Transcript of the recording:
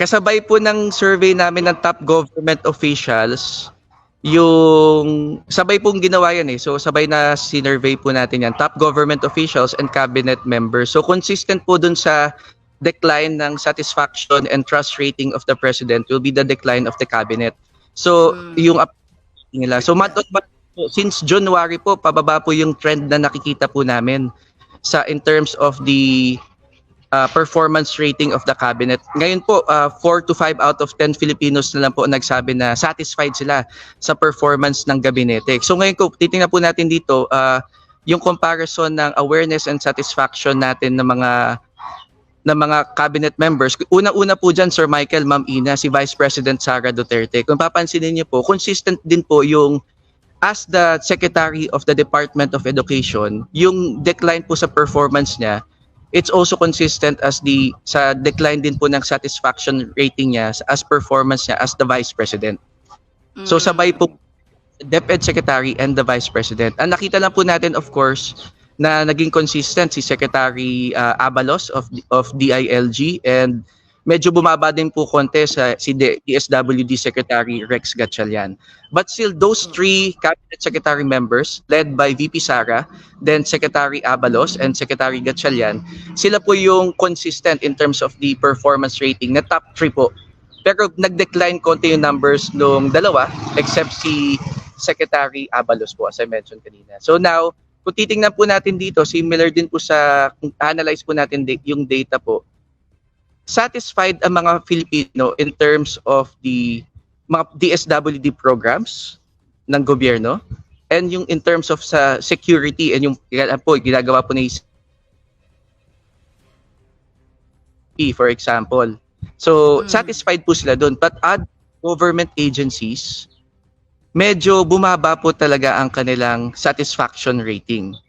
kasabay po ng survey namin ng top government officials, yung sabay pong ginawa yan eh. So sabay na sinurvey po natin yan. Top government officials and cabinet members. So consistent po dun sa decline ng satisfaction and trust rating of the president will be the decline of the cabinet. So Mm. yung up- nila. So month on month po, since January po, pababa po yung trend na nakikita po namin sa in terms of the uh, performance rating of the cabinet. Ngayon po, 4 to 5 out of 10 Filipinos na lang po nagsabi na satisfied sila sa performance ng gabinete. So ngayon ko, titingnan po natin dito, uh, yung comparison ng awareness and satisfaction natin ng mga ng mga cabinet members. Una-una po dyan, Sir Michael, Ma'am Ina, si Vice President Sara Duterte. Kung papansinin niyo po, consistent din po yung as the Secretary of the Department of Education, yung decline po sa performance niya, it's also consistent as the sa decline din po ng satisfaction rating niya as performance niya as the Vice President. So Mm. sabay po DepEd Secretary and the Vice President. Ang nakita lang po natin of course na naging consistent si Secretary uh, Abalos of of DILG and medyo bumaba din po konti sa si DSWD Secretary Rex Gatchalian. But still those three cabinet secretary members led by VP Sara, then Secretary Abalos and Secretary Gatchalian, sila po yung consistent in terms of the performance rating na top 3 po. Pero nag-decline konti yung numbers nung dalawa except si Secretary Abalos po as I mentioned kanina. So now, kung titingnan po natin dito, similar din po sa kung analyze po natin yung data po. Satisfied ang mga Filipino in terms of the mga DSWD programs ng gobyerno and yung in terms of sa security and yung yan po ginagawa po ni CP, for example. So, Mm. satisfied po sila doon. But other government agencies, medyo bumaba po talaga ang kanilang satisfaction rating.